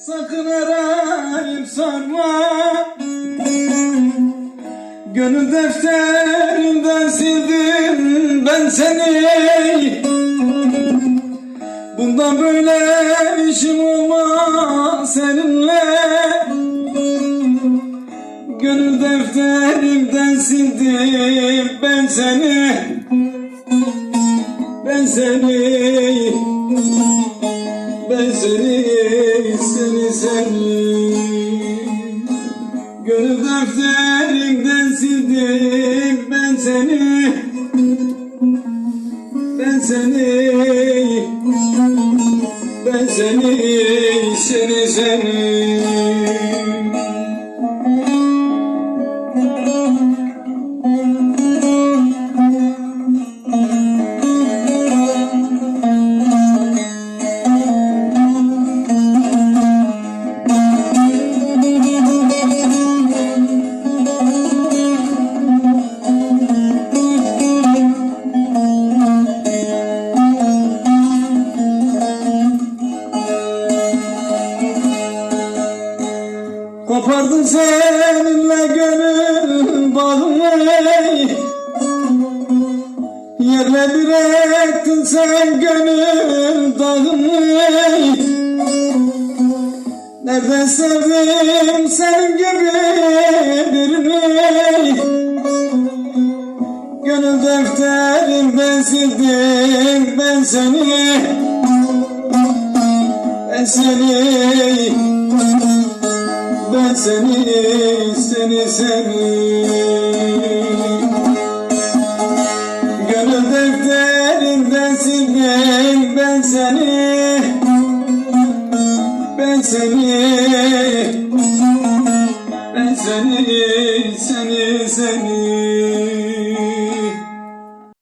Sakın arayıp sorma Gönül defterimden sildim ben seni. Bundan böyle işim olmaz seninle. Gönül defterimden sildim ben seni. Ben seni Ben seni seni seni Gönül defterimden sildim ben seni. Ben seni Ben seni seni seni Kopardın seninle gönül bağımı Yerle bir ettin sen gönül dağımı Nereden sevdim senin gibi birini? Gönül defterimden sildim ben seni. Ben seni ben seni, seni, seni. Gönül defterinden sildim ben seni. Ben seni Ben seni, seni, seni